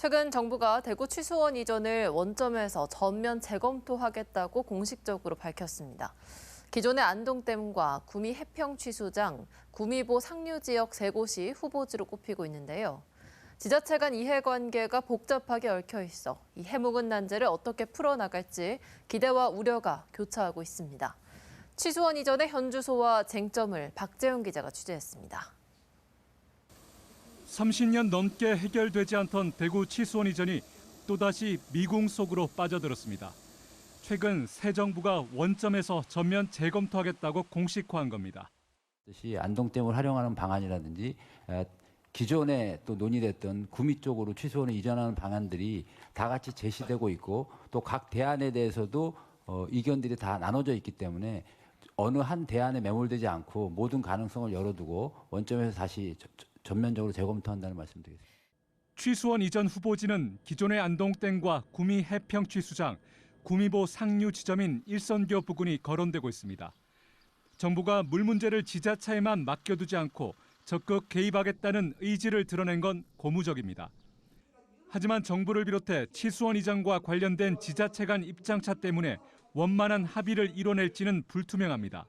최근 정부가 대구 취수원 이전을 원점에서 전면 재검토하겠다고 공식적으로 밝혔습니다. 기존의 안동댐과 구미 해평 취수장, 구미보 상류 지역 세 곳이 후보지로 꼽히고 있는데요. 지자체 간 이해관계가 복잡하게 얽혀 있어 이 해묵은 난제를 어떻게 풀어나갈지 기대와 우려가 교차하고 있습니다. 취수원 이전의 현 주소와 쟁점을 박재훈 기자가 취재했습니다. 30년 넘게 해결되지 않던 대구 치수원 이전이 또다시 미궁 속으로 빠져들었습니다. 최근 새 정부가 원점에서 전면 재검토하겠다고 공식화한 겁니다. 듯이 안동댐을 활용하는 방안이라든지 에, 기존에 또 논의됐던 구미 쪽으로 취소원을 이전하는 방안들이 다 같이 제시되고 있고 또 각 대안에 대해서도 어, 의견들이 다 나눠져 있기 때문에 어느 한 대안에 매몰되지 않고 모든 가능성을 열어두고 원점에서 다시 전면적으로 재검토한다는 말씀드리겠습니다. 취수원 이전 후보지는 기존의 안동댐과 구미 해평 취수장, 구미보 상류 지점인 일선교 부근이 거론되고 있습니다. 정부가 물 문제를 지자체에만 맡겨두지 않고 적극 개입하겠다는 의지를 드러낸 건 고무적입니다. 하지만 정부를 비롯해 치수원 이전과 관련된 지자체 간 입장차 때문에 원만한 합의를 이뤄낼지는 불투명합니다.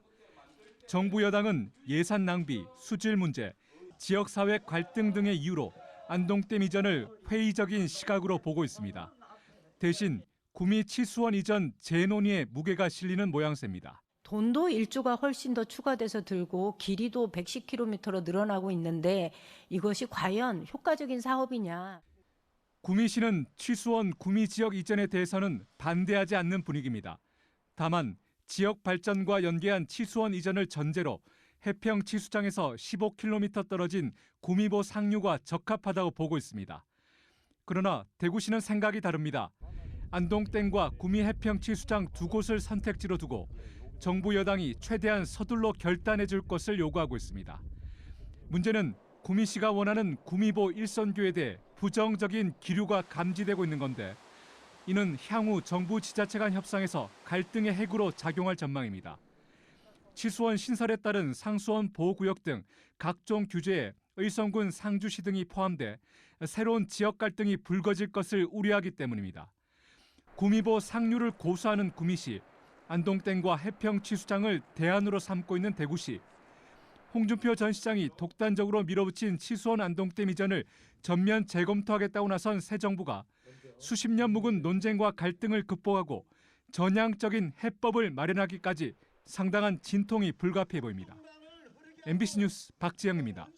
정부 여당은 예산 낭비, 수질 문제, 지역사회 갈등 등의 이유로 안동댐 이전을 회의적인 시각으로 보고 있습니다. 대신 구미 치수원 이전 재논의에 무게가 실리는 모양새입니다. 돈도 일조가 훨씬 더 추가돼서 들고 길이도 110km로 늘어나고 있는데 이것이 과연 효과적인 사업이냐? 구미시는 취수원 구미 지역 이전에 대해서는 반대하지 않는 분위기입니다. 다만 지역 발전과 연계한 치수원 이전을 전제로 해평 치수장에서 15km 떨어진 구미보 상류가 적합하다고 보고 있습니다. 그러나 대구시는 생각이 다릅니다. 안동댐과 구미 해평 치수장 두 곳을 선택지로 두고 정부 여당이 최대한 서둘러 결단해 줄 것을 요구하고 있습니다. 문제는 구미시가 원하는 구미보 일선교에 대해 부정적인 기류가 감지되고 있는 건데 이는 향후 정부 지자체 간 협상에서 갈등의 핵으로 작용할 전망입니다. 치수원 신설에 따른 상수원 보호구역 등 각종 규제에 의성군 상주시 등이 포함돼 새로운 지역 갈등이 불거질 것을 우려하기 때문입니다. 구미보 상류를 고수하는 구미시, 안동댐과 해평 치수장을 대안으로 삼고 있는 대구시, 홍준표 전 시장이 독단적으로 밀어붙인 치수원 안동댐 이전을 전면 재검토하겠다고 나선 새 정부가 수십 년 묵은 논쟁과 갈등을 극복하고 전향적인 해법을 마련하기까지 상당한 진통이 불가피해 보입니다. MBC 뉴스 박지영입니다.